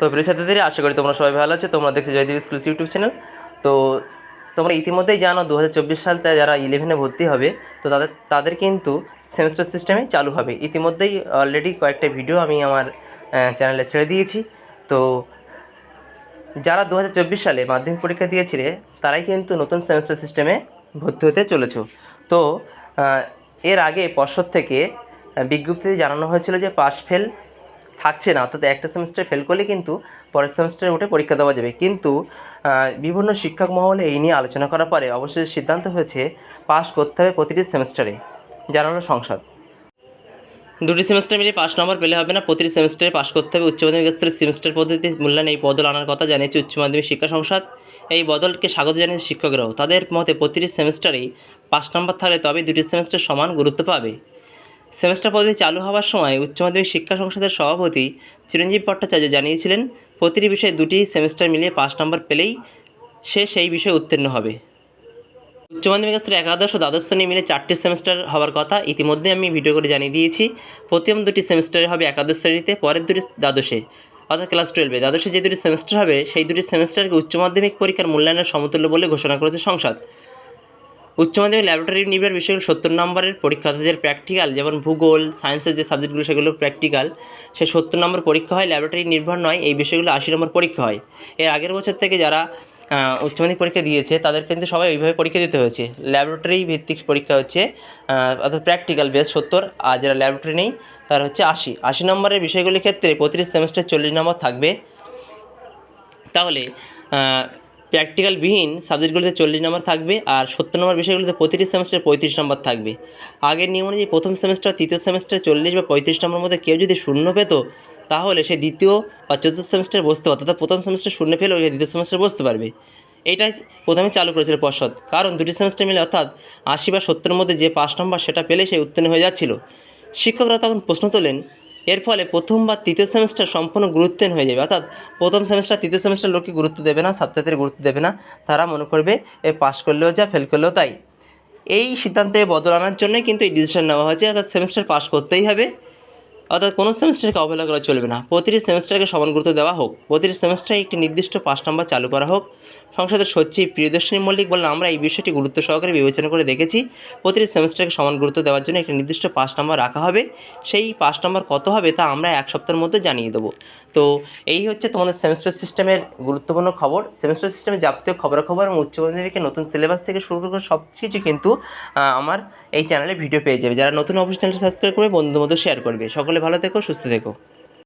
তো প্রিয় ছাত্রীদের আশা করি তোমরা সবাই ভালো আছো। তোমরা দেখছ জয়দেব স্কুলস ইউটিউব চ্যানেল। তো তোমরা ইতিমধ্যেই জানো দু হাজার চব্বিশ সালতে যারা ইলেভেনে ভর্তি হবে, তো তাদের তাদের কিন্তু সেমিস্টার সিস্টেমে চালু হবে। ইতিমধ্যেই অলরেডি কয়েকটা ভিডিও আমি আমার চ্যানেলে ছেড়ে দিয়েছি। তো যারা দু হাজার চব্বিশ সালে মাধ্যমিক পরীক্ষা দিয়েছিলে, তারাই কিন্তু নতুন সেমিস্টার সিস্টেমে ভর্তি হতে চলেছ। তো এর আগে পর্ষদ থেকে বিজ্ঞপ্তিতে জানানো হয়েছিল যে পাস ফেল থাকছে না, অর্থাৎ একটা সেমিস্টার ফেল করলে কিন্তু পরের সেমিস্টারে উঠে পরীক্ষা দেওয়া যাবে। কিন্তু বিভিন্ন শিক্ষক মহলে এই নিয়ে আলোচনা করার পরে অবশ্যই সিদ্ধান্ত হয়েছে পাস করতে হবে প্রতিটি সেমিস্টারে জানালো সংসদ। দুটি সেমিস্টার মিলিয়ে পাস নম্বর পেলে হবে না, প্রতিটি সেমিস্টারে পাস করতে হবে উচ্চ মাধ্যমিক স্তরের সেমিস্টার পদ্ধতিতে মূল্যায়ন এই বদল আনার কথা জানিয়েছে উচ্চ মাধ্যমিক শিক্ষা সংসদ। এই বদলকে স্বাগত জানিয়েছে শিক্ষকরাও। তাদের মতে প্রতিটি সেমিস্টারেই পাঁচ নম্বর থাকলে তবে দুটি সেমিস্টার সমান গুরুত্ব পাবে। সেমিস্টার পদ্ধতি চালু হওয়ার সময় উচ্চ মাধ্যমিক শিক্ষা সংসদের সভাপতি চিরঞ্জীব ভট্টাচার্য জানিয়েছিলেন, প্রতিটি বিষয়ে দুটি সেমেস্টার মিলিয়ে পাঁচ নম্বর পেলেই সে সেই বিষয়ে উত্তীর্ণ হবে। উচ্চ মাধ্যমিক স্তরে একাদশ ও দ্বাদশ শ্রেণি মিলে চারটি সেমিস্টার হওয়ার কথা ইতিমধ্যে আমি ভিডিও করে জানিয়ে দিয়েছি। প্রথম দুটি সেমিস্টারে হবে একাদশ শ্রেণীতে, পরের দুটি দ্বাদশে। অর্থাৎ ক্লাস টুয়েলভে। দ্বাদশে যে দুটি সেমিস্টার হবে, সেই দুটি সেমিস্টারকে উচ্চ মাধ্যমিক পরীক্ষার মূল্যায়নের সমতুল্য বলে ঘোষণা করেছে সংসদ। উচ্চ মাধ্যমিক ল্যাবরেটরি নির্ভর বিষয়গুলো সত্তর নম্বরের পরীক্ষা অর্থাৎ যে প্র্যাকটিক্যাল যেমন ভূগোল সায়েন্সের যে সাবজেক্টগুলো সেগুলো প্র্যাকটিক্যাল সে সত্তর নম্বর পরীক্ষা হয় ল্যাবরেটরি নির্ভর নয় এই বিষয়গুলো আশি নম্বর পরীক্ষা হয়। এর আগের বছর থেকে যারা আহ, উচ্চ মাধ্যমিক পরীক্ষা দিয়েছে তাদের কিন্তু সবাই ওইভাবে পরীক্ষা দিতে হয়েছে। ল্যাবরেটরি ভিত্তিক পরীক্ষা হচ্ছে অর্থাৎ প্র্যাকটিক্যাল বেস সত্তর আর যারা ল্যাবরেটরি নেই তার হচ্ছে আশি। আশি নম্বরের বিষয়গুলির ক্ষেত্রে প্রতিটি সেমিস্টার চল্লিশ নম্বর থাকবে। তাহলে প্র্যাকটিক্যালবিহীন সাবজেক্টগুলিতে চল্লিশ নম্বর থাকবে আর সত্তর নম্বর বিষয়গুলিতে প্রতিটি সেমিস্টারে পঁয়ত্রিশ নম্বর থাকবে। আগের নিয়ম অনুযায়ী প্রথম সেমিস্টার তৃতীয় সেমিস্টারে চল্লিশ বা পঁয়ত্রিশ নম্বর মধ্যে কেউ যদি শূন্য পেত, তাহলে সে দ্বিতীয় বা চতুর্থ সেমিস্টারে বসতে পারত, অর্থাৎ প্রথম সেমিস্টার শূন্য পেলেও দ্বিতীয় সেমিস্টারে বসতে পারবে। এটাই প্রথমে চালু করেছিল পর্ষদ। কারণ দুটি সেমিস্টার মিলে অর্থাৎ আশি বা সত্তরের মধ্যে যে পাঁচ নম্বর সেটা পেলে সে উত্তীর্ণ হয়ে যাচ্ছিল। শিক্ষকরা তখন প্রশ্ন তোলেন এর ফলে প্রথম বা তৃতীয় সেমিস্টার সম্পূর্ণ গুরুত্বহীন হয়ে যাবে। অর্থাৎ প্রথম সেমিস্টার তৃতীয় সেমিস্টার লোককে গুরুত্ব দেবে না ছাত্রছাত্রীর গুরুত্ব দেবে না। তারা মনে করবে, এ পাস করলেও যা ফেল করলেও তাই। এই সিদ্ধান্তে বদল আনার জন্যই কিন্তু এই ডিসিশন নেওয়া হয়েছে। অর্থাৎ সেমিস্টার পাস করতেই হবে। অর্থাৎ কোনো সেমিস্টারকে অবহেলা করা চলবে না। প্রতিটি সেমিস্টারকে সমান গুরুত্ব দেওয়া হোক। প্রতিটি সেমিস্টারে একটি নির্দিষ্ট পাস নাম্বার চালু করা হোক। সংসদের সচিব প্রিয়দর্শিনী মল্লিক বলেন, আমরা এই বিষয়টি গুরুত্ব সহকারে বিবেচনা করে দেখেছি। প্রতিটি সেমিস্টারকে সমান গুরুত্ব দেওয়ার জন্য একটি নির্দিষ্ট পাস নাম্বার রাখা হবে। সেই পাস নাম্বার কত হবে তা আমরা এক সপ্তাহের মধ্যে জানিয়ে দেবো। তো এই হচ্ছে তোমাদের সেমিস্টার সিস্টেমের গুরুত্বপূর্ণ খবর। সেমিস্টার সিস্টেমে যাবতীয় খবরাখবর এবং উচ্চ মাধ্যমিকের নতুন সিলেবাস থেকে শুরু করে সব কিছু কিন্তু আমার এই চ্যানেলে ভিডিও পেয়ে যাবে। যারা নতুন অফিস চ্যানেলটি সাবস্ক্রাইব করবে বন্ধুদের মধ্যে শেয়ার করবে। সকলে ভালো থেকো, সুস্থ থেকো।